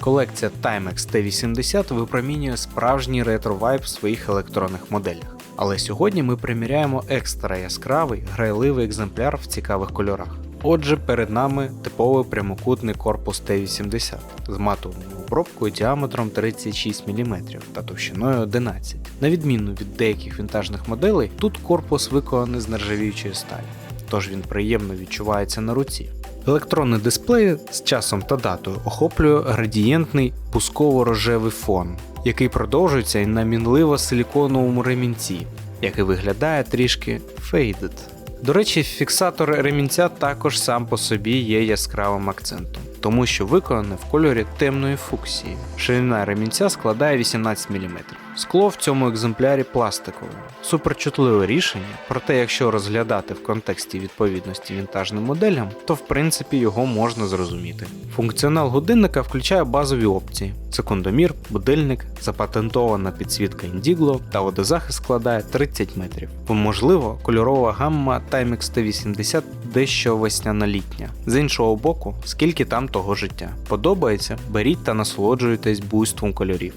Колекція Timex T80 випромінює справжній ретро-вайб в своїх електронних моделях. Але сьогодні ми приміряємо екстра яскравий, грайливий екземпляр в цікавих кольорах. Отже, перед нами типовий прямокутний корпус Т-80 з матовою обробкою діаметром 36 мм та товщиною 11. На відміну від деяких вінтажних моделей, тут корпус виконаний з нержавіючої сталі, тож він приємно відчувається на руці. Електронний дисплей з часом та датою охоплює градієнтний пусково-рожевий фон, який продовжується на мінливо-силіконовому ремінці, який виглядає трішки faded. До речі, фіксатор ремінця також сам по собі є яскравим акцентом, тому що виконаний в кольорі темної фуксії. Ширина ремінця складає 18 мм. Скло в цьому екземплярі пластикове. Суперчутливе рішення, проте якщо розглядати в контексті відповідності вінтажним моделям, то в принципі його можна зрозуміти. Функціонал годинника включає базові опції: секундомір, будильник, запатентована підсвітка Indigo та водозахист складає 30 метрів. Можливо, кольорова гамма Timex T80 дещо весняно-літня. З іншого боку, скільки там того життя. Подобається, беріть та насолоджуйтесь буйством кольорів.